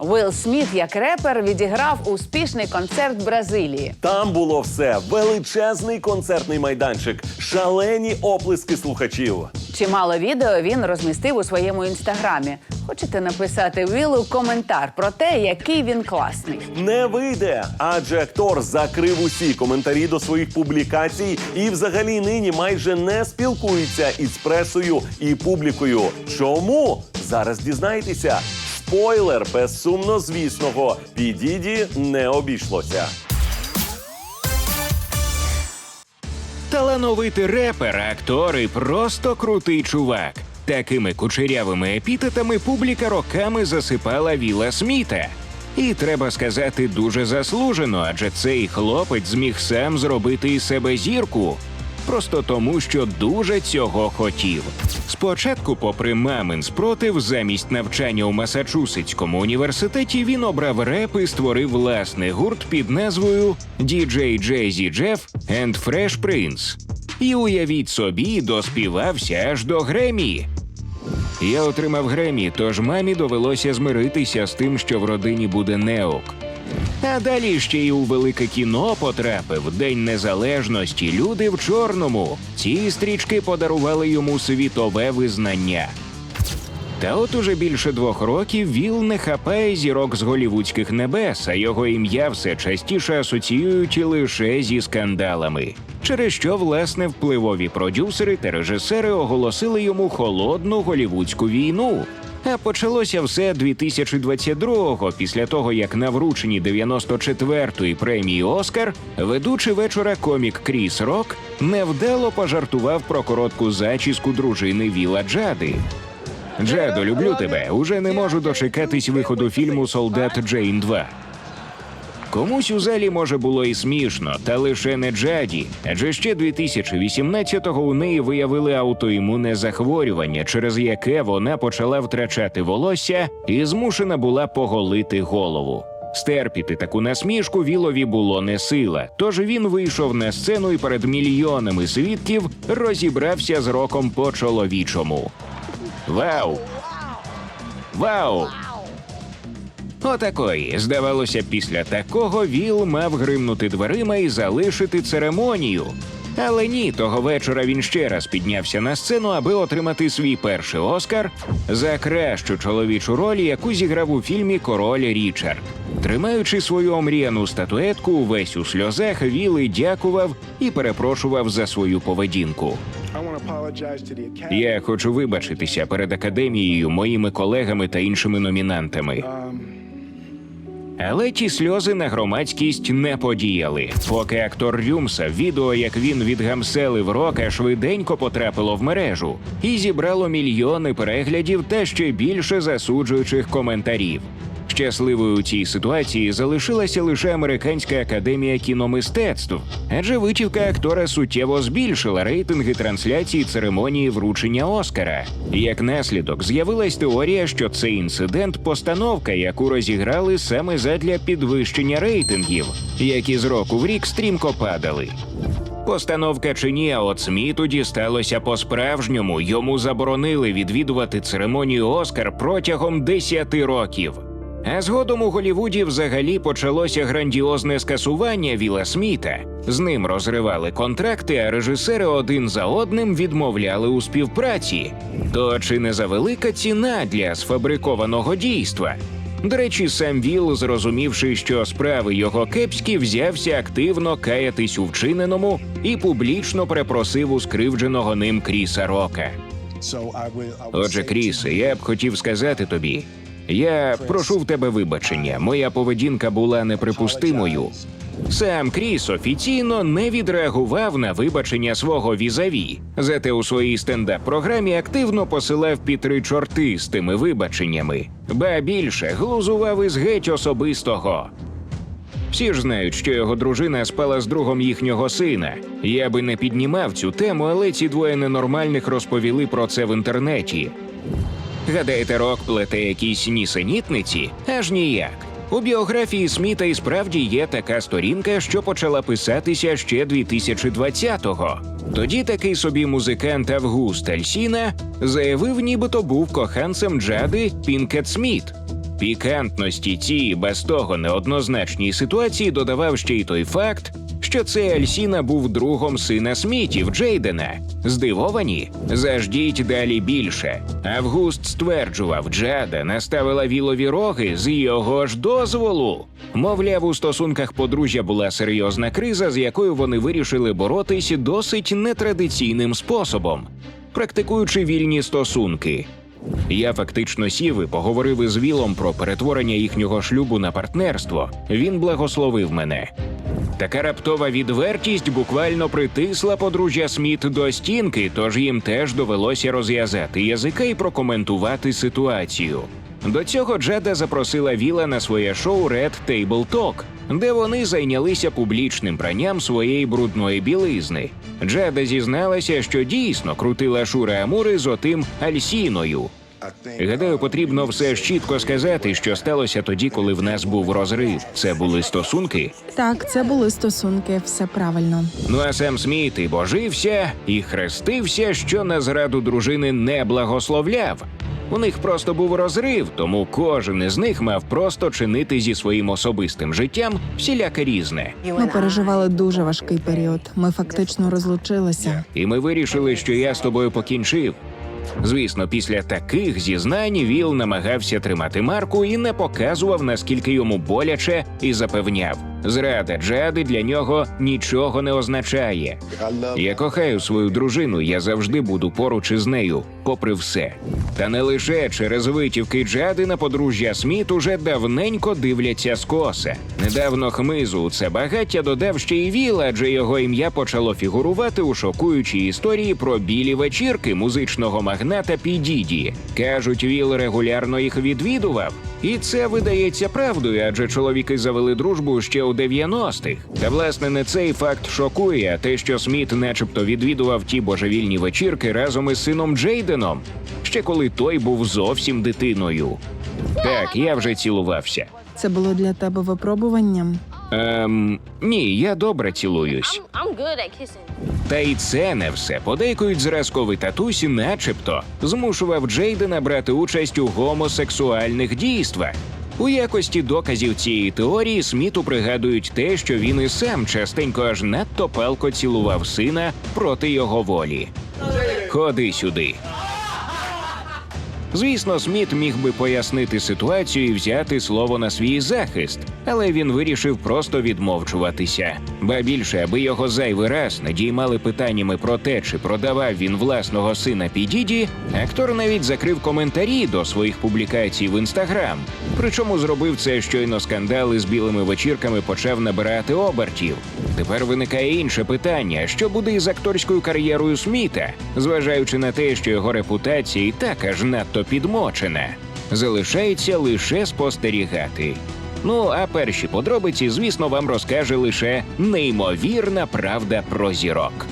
Уилл Сміт, як репер, відіграв успішний концерт в Бразилії. Там було все: величезний концертний майданчик, шалені оплески слухачів. Чимало відео він розмістив у своєму інстаграмі. Хочете написати Вілу коментар про те, який він класний? Не вийде, адже актор закрив усі коментарі до своїх публікацій і взагалі нині майже не спілкується із пресою і публікою. Чому? Зараз дізнаєтеся. Спойлер без сумнозвісного підіді не обійшлося. Талановитий репер, актор і просто крутий чувак. Такими кучерявими епітетами публіка роками засипала Віла Сміта. І треба сказати, дуже заслужено, адже цей хлопець зміг сам зробити із себе зірку. Просто тому, що дуже цього хотів. Спочатку, попри мамин спротив, замість навчання у Масачусетському університеті він обрав реп і створив власний гурт під назвою DJ Jazzy Jeff and Fresh Prince. І уявіть собі, доспівався аж до Гремі. Я отримав Гремі, тож мамі довелося змиритися з тим, що в родині буде неок. А далі ще й у велике кіно потрапив День Незалежності. Люди в чорному. Ці стрічки подарували йому світове визнання. Та от уже більше двох років Віл не хапає зірок з голівудських небес, а його ім'я все частіше асоціюють лише зі скандалами. Через що власне впливові продюсери та режисери оголосили йому холодну голівудську війну. А почалося все 2022-го, після того як на врученні 94-ї премії Оскар ведучий вечора комік Кріс Рок невдало пожартував про коротку зачіску дружини Віла Джади. Джадо, люблю тебе. Уже не можу дочекатись виходу фільму Солдат Джейн 2. Комусь у залі може було і смішно, та лише не Джаді. Адже ще 2018-го у неї виявили аутоімунне захворювання, через яке вона почала втрачати волосся і змушена була поголити голову. Стерпіти таку насмішку Вілові було не сила, тож він вийшов на сцену і перед мільйонами свідків розібрався з роком по чоловічому. Вау! Вау! Отакої. Здавалося, після такого Віл мав гримнути дверима і залишити церемонію. Але ні, того вечора він ще раз піднявся на сцену, аби отримати свій перший Оскар за кращу чоловічу роль, яку зіграв у фільмі Король Річард. Тримаючи свою омріяну статуетку, увесь у сльозах Віли дякував і перепрошував за свою поведінку. Я хочу вибачитися перед академією, моїми колегами та іншими номінантами. Але ті сльози на громадськість не подіяли. Поки актор Рюмса, відео, як він відгамселив рока, швиденько потрапило в мережу і зібрало мільйони переглядів та ще більше засуджуючих коментарів. Щасливою у цій ситуації залишилася лише Американська академія кіномистецтв, адже витівка актора суттєво збільшила рейтинги трансляції церемонії вручення Оскара. Як наслідок, з'явилась теорія, що цей інцидент постановка, яку розіграли саме задля підвищення рейтингів, які з року в рік стрімко падали. Постановка чи ні, а от Сміту дісталося по-справжньому. Йому заборонили відвідувати церемонію Оскар протягом 10 років. А згодом у Голівуді взагалі почалося грандіозне скасування Віла Сміта. З ним розривали контракти, а режисери один за одним відмовляли у співпраці. То чи не завелика ціна для сфабрикованого дійства? До речі, сам Віл, зрозумівши, що справи його кепські, взявся активно каятись у вчиненому і публічно перепросив у скривдженого ним Кріса Рока. Отже, Крісе, я б хотів сказати тобі. Я прошу в тебе вибачення. Моя поведінка була неприпустимою. Сам Кріс офіційно не відреагував на вибачення свого візаві. Зате у своїй стендап-програмі активно посилав під три чорти з тими вибаченнями, ба більше глузував із геть особистого. Всі ж знають, що його дружина спала з другом їхнього сина. Я би не піднімав цю тему, але ці двоє ненормальних розповіли про це в інтернеті. Гадаєте, рок плете якісь нісенітниці? Аж ніяк. У біографії Сміта і справді є така сторінка, що почала писатися ще 2020-го. Тоді такий собі музикант Август Альсіна заявив, нібито був коханцем Джади Пінкет Сміт. Пікантності цій без того неоднозначній ситуації додавав ще й той факт, що цей Альсіна був другом сина Смітів Джейдена. Здивовані? Заждіть далі більше. Август стверджував, Джада наставила вілові роги з його ж дозволу. Мовляв, у стосунках подружжя була серйозна криза, з якою вони вирішили боротись досить нетрадиційним способом, практикуючи вільні стосунки. Я фактично сів і поговорив із Вілом про перетворення їхнього шлюбу на партнерство. Він благословив мене. Така раптова відвертість буквально притисла подружжя Сміт до стінки, тож їм теж довелося розв'язати язика і прокоментувати ситуацію. До цього Джеда запросила Віла на своє шоу Red Table Talk, де вони зайнялися публічним пранням своєї брудної білизни. Джеда зізналася, що дійсно крутила Шури Амури з отим Альсіною. Гадаю, потрібно все ж чітко сказати, що сталося тоді, коли в нас був розрив. Це були стосунки. Так, це були стосунки, все правильно. Ну а сам Сміт і божився, і хрестився, що на зраду дружини не благословляв. У них просто був розрив, тому кожен із них мав просто чинити зі своїм особистим життям всіляке різне. Ми переживали дуже важкий період. Ми фактично розлучилися. І ми вирішили, що я з тобою покінчив. Звісно, після таких зізнань Віл намагався тримати марку і не показував, наскільки йому боляче, і запевняв: зрада Джади для нього нічого не означає. Я кохаю свою дружину, я завжди буду поруч із нею, попри все. Та не лише через витівки Джади на подружжя Сміт уже давненько дивляться скоса. Недавно хмизу це багаття додав ще й Віл, адже його ім'я почало фігурувати у шокуючій історії про білі вечірки музичного магната Підіді. Кажуть, Віл регулярно їх відвідував. І це видається правдою, адже чоловіки завели дружбу ще у 90-х. Та власне не цей факт шокує, а те, що Сміт, начебто, відвідував ті божевільні вечірки разом із сином Джейденом, ще коли той був зовсім дитиною. Так, я вже цілувався. Це було для тебе випробуванням. Ем, ні, я добре цілуюсь. I'm, I'm good at kissing. Та й це не все. Подейкують зразковий татусі, начебто, змушував Джейдена брати участь у гомосексуальних дійствах. У якості доказів цієї теорії Сміту пригадують те, що він і сам частенько аж надто палко цілував сина проти його волі. Ходи сюди. Звісно, Сміт міг би пояснити ситуацію і взяти слово на свій захист, але він вирішив просто відмовчуватися. Ба більше, аби його зайвий раз не діймали питаннями про те, чи продавав він власного сина Підіді, актор навіть закрив коментарі до своїх публікацій в інстаграм. Причому зробив це щойно скандал із білими вечірками почав набирати обертів. Тепер виникає інше питання: що буде із акторською кар'єрою Сміта, зважаючи на те, що його репутація і так аж надто підмочена. Залишається лише спостерігати. Ну а перші подробиці, звісно, вам розкаже лише неймовірна правда про зірок.